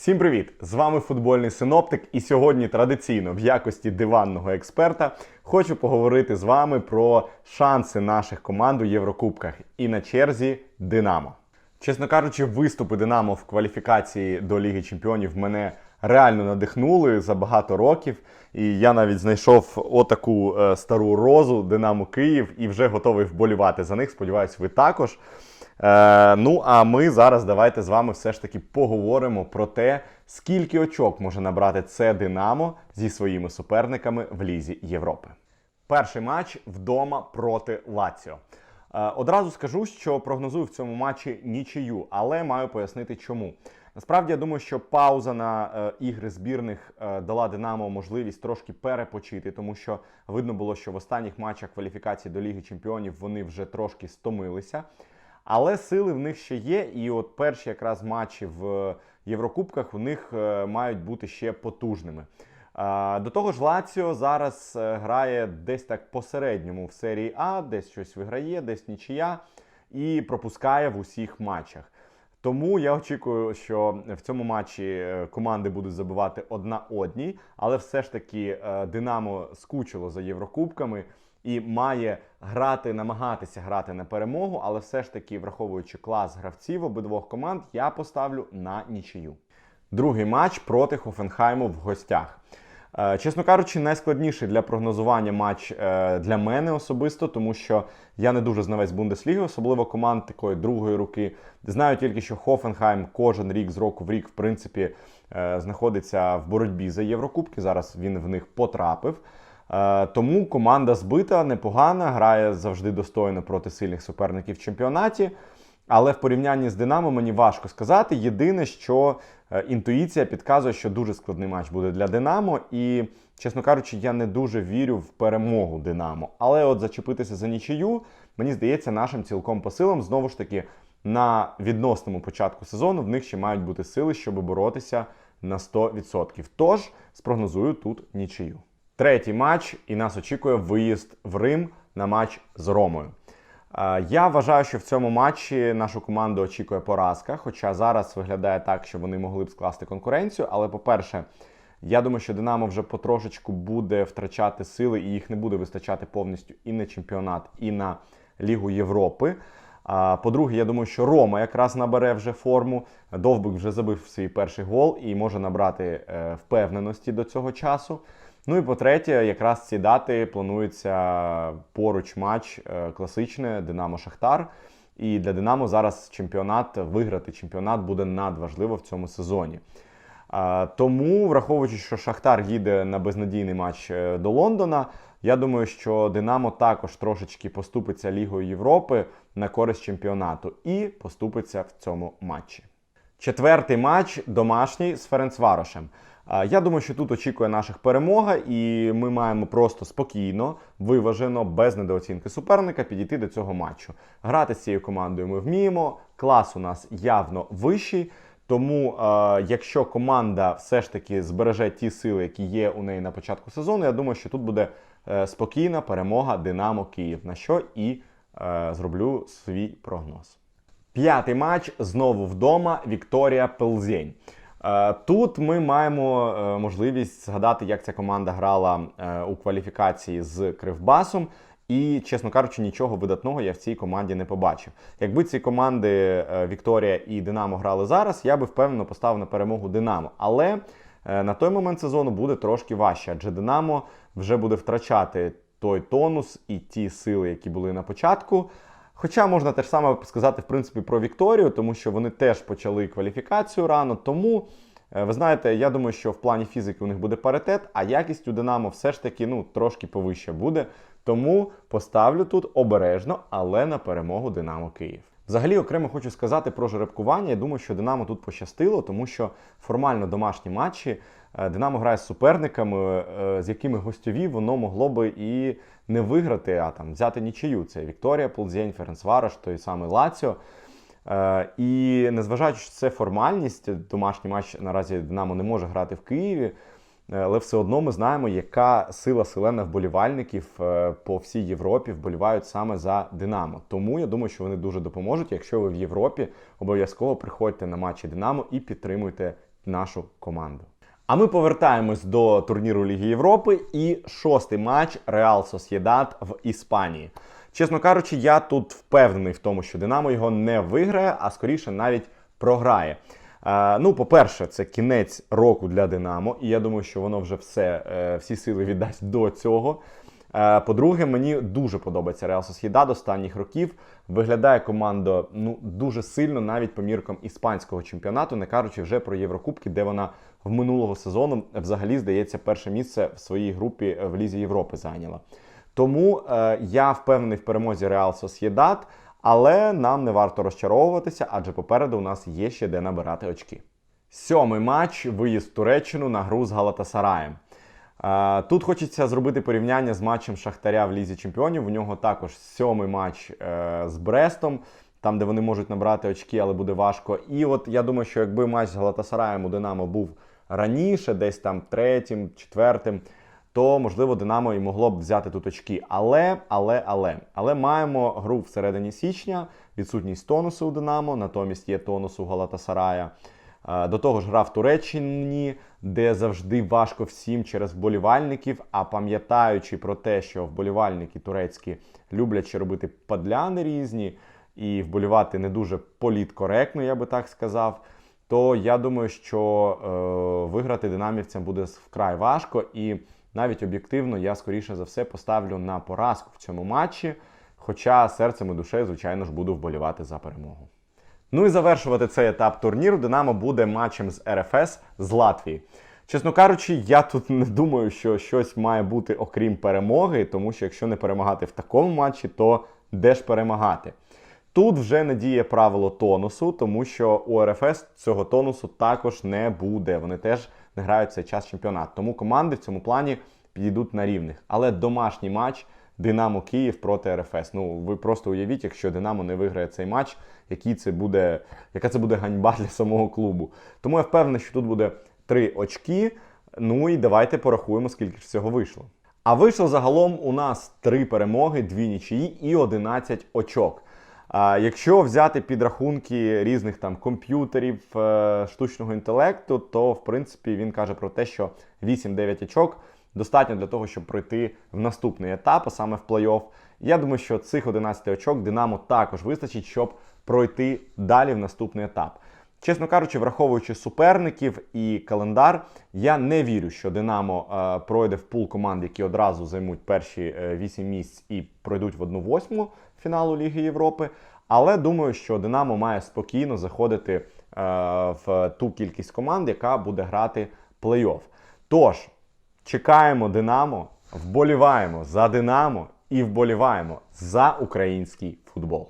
Всім привіт! З вами футбольний синоптик, і сьогодні традиційно в якості диванного експерта хочу поговорити з вами про шанси наших команд у Єврокубках і на черзі Динамо. Чесно кажучи, виступи Динамо в кваліфікації до Ліги Чемпіонів мене реально надихнули за багато років. І я навіть знайшов отаку е, стару розу Динамо Київ і вже готовий вболівати за них. Сподіваюсь, ви також. Е, ну, а ми зараз давайте з вами все ж таки поговоримо про те, скільки очок може набрати це Динамо зі своїми суперниками в Лізі Європи. Перший матч вдома проти Лаціо. Е, одразу скажу, що прогнозую в цьому матчі нічию, але маю пояснити чому. Насправді я думаю, що пауза на е, ігри збірних е, дала Динамо можливість трошки перепочити, тому що видно було, що в останніх матчах кваліфікації до Ліги Чемпіонів вони вже трошки стомилися. Але сили в них ще є, і от перші якраз матчі в Єврокубках у них е, мають бути ще потужними. До того ж, Лаціо зараз е, грає десь так посередньому в серії А, десь щось виграє, десь нічия, і пропускає в усіх матчах. Тому я очікую, що в цьому матчі е, команди будуть забивати одна одній, але все ж таки Динамо скучило за Єврокубками і має грати, намагатися грати на перемогу, але все ж таки, враховуючи клас гравців обидвох команд, я поставлю на нічию. Другий матч проти Хофенхайму в гостях. Е, Чесно кажучи, найскладніший для прогнозування матч е, для мене особисто, тому що я не дуже знавець Бундесліги, особливо команд такої другої руки. Знаю тільки, що Хофенхайм кожен рік з року в рік, в принципі, е, знаходиться в боротьбі за Єврокубки. Зараз він в них потрапив. Е, Тому команда збита, непогана, грає завжди достойно проти сильних суперників в чемпіонаті. Але в порівнянні з Динамо мені важко сказати. Єдине, що е, інтуїція підказує, що дуже складний матч буде для Динамо. І, чесно кажучи, я не дуже вірю в перемогу Динамо. Але от зачепитися за нічию, мені здається, нашим цілком по силам. Знову ж таки, на відносному початку сезону в них ще мають бути сили, щоб боротися на 100%. Тож спрогнозую тут нічию. Третій матч, і нас очікує виїзд в Рим на матч з Ромою. Я вважаю, що в цьому матчі нашу команду очікує поразка. Хоча зараз виглядає так, що вони могли б скласти конкуренцію. Але, по-перше, я думаю, що Динамо вже потрошечку буде втрачати сили, і їх не буде вистачати повністю і на чемпіонат, і на Лігу Європи. По-друге, я думаю, що Рома якраз набере вже форму. Довбик вже забив свій перший гол і може набрати е, впевненості до цього часу. Ну і по-третє, якраз ці дати планується поруч матч е, класичне Динамо Шахтар. І для Динамо зараз чемпіонат виграти чемпіонат буде надважливо в цьому сезоні. Тому, враховуючи, що Шахтар їде на безнадійний матч е, до Лондона, я думаю, що Динамо також трошечки поступиться Лігою Європи на користь чемпіонату і поступиться в цьому матчі. Четвертий матч домашній з Ференцварошем. Я думаю, що тут очікує наших перемога, і ми маємо просто спокійно, виважено, без недооцінки суперника підійти до цього матчу. Грати з цією командою ми вміємо. Клас у нас явно вищий. Тому, е, якщо команда все ж таки збереже ті сили, які є у неї на початку сезону, я думаю, що тут буде е, спокійна перемога Динамо Київ, на що і е, зроблю свій прогноз. П'ятий матч знову вдома. Вікторія Пелзєнь. Е, Тут ми маємо е, можливість згадати, як ця команда грала е, у кваліфікації з Кривбасом. І, чесно кажучи, нічого видатного я в цій команді не побачив. Якби ці команди Вікторія і Динамо грали зараз, я би впевнено поставив на перемогу Динамо. Але на той момент сезону буде трошки важче, адже Динамо вже буде втрачати той тонус і ті сили, які були на початку. Хоча можна те ж саме сказати, в принципі, про Вікторію, тому що вони теж почали кваліфікацію рано. Тому, е, ви знаєте, я думаю, що в плані фізики у них буде паритет, а якість у Динамо все ж таки ну, трошки повище буде. Тому поставлю тут обережно, але на перемогу Динамо Київ. Взагалі, окремо хочу сказати про жеребкування. Я думаю, що Динамо тут пощастило, тому що формально домашні матчі Динамо грає з суперниками, е, з якими гостьові воно могло би і не виграти, а там взяти нічию. Це Вікторія Ползєнь, Ференцварош, той самий Лаціо. Е, І незважаючи, що це формальність, домашній матч наразі Динамо не може грати в Києві. Е, Але все одно ми знаємо, яка сила селена вболівальників е, по всій Європі вболівають саме за Динамо. Тому я думаю, що вони дуже допоможуть. Якщо ви в Європі, обов'язково приходьте на матчі Динамо і підтримуйте нашу команду. А ми повертаємось до турніру Ліги Європи і шостий матч Реал Сосєдат в Іспанії. Чесно кажучи, я тут впевнений в тому, що Динамо його не виграє, а скоріше навіть програє. Е, ну, по-перше, це кінець року для Динамо, і я думаю, що воно вже все, е, всі сили віддасть до цього. Е, По-друге, мені дуже подобається Реал Сосєдад останніх років. Виглядає команда ну дуже сильно, навіть по міркам іспанського чемпіонату, не кажучи вже про Єврокубки, де вона в минулого сезону взагалі здається перше місце в своїй групі в Лізі Європи зайняла. Тому е, я впевнений в перемозі Реал Сосєдад, але нам не варто розчаровуватися, адже попереду у нас є ще де набирати очки. Сьомий матч виїзд в Туреччину на гру з Галатасараєм. Е, Тут хочеться зробити порівняння з матчем Шахтаря в Лізі Чемпіонів. У нього також сьомий матч е, з Брестом, там, де вони можуть набрати очки, але буде важко. І от я думаю, що якби матч з Галатасараєм у Динамо був раніше, десь там третім, четвертим, то можливо Динамо і могло б взяти тут очки. Але, але, але, але маємо гру всередині січня, відсутність тонусу у Динамо, натомість є тонус у Галатасарая. Е, До того ж, гра в Туреччині, де завжди важко всім через вболівальників. А пам'ятаючи про те, що вболівальники турецькі люблять робити падляни різні і вболівати не дуже політкоректно, я би так сказав. То я думаю, що е, виграти динамівцям буде вкрай важко, і навіть об'єктивно я скоріше за все поставлю на поразку в цьому матчі. Хоча серцем і душею, звичайно ж, буду вболівати за перемогу. Ну і завершувати цей етап турніру Динамо буде матчем з РФС з Латвії. Чесно кажучи, я тут не думаю, що щось має бути окрім перемоги, тому що якщо не перемагати в такому матчі, то де ж перемагати? Тут вже не діє правило тонусу, тому що у РФС цього тонусу також не буде. Вони теж не грають цей час чемпіонат. Тому команди в цьому плані підійдуть на рівних. Але домашній матч Динамо Київ проти РФС. Ну ви просто уявіть, якщо Динамо не виграє цей матч, який це буде, яка це буде ганьба для самого клубу. Тому я впевнений, що тут буде три очки. Ну і давайте порахуємо, скільки ж всього вийшло. А вийшло загалом у нас три перемоги, дві нічиї і 11 очок. А якщо взяти підрахунки різних там комп'ютерів, е, штучного інтелекту, то в принципі він каже про те, що 8-9 очок достатньо для того, щоб пройти в наступний етап, а саме в плей-офф. Я думаю, що цих 11 очок Динамо також вистачить, щоб пройти далі в наступний етап. Чесно кажучи, враховуючи суперників і календар, я не вірю, що Динамо е, пройде в пул команд, які одразу займуть перші е, 8 місць і пройдуть в одну восьму фіналу Ліги Європи. Але думаю, що Динамо має спокійно заходити е, в ту кількість команд, яка буде грати плей-офф. Тож, чекаємо Динамо, вболіваємо за Динамо і вболіваємо за український футбол.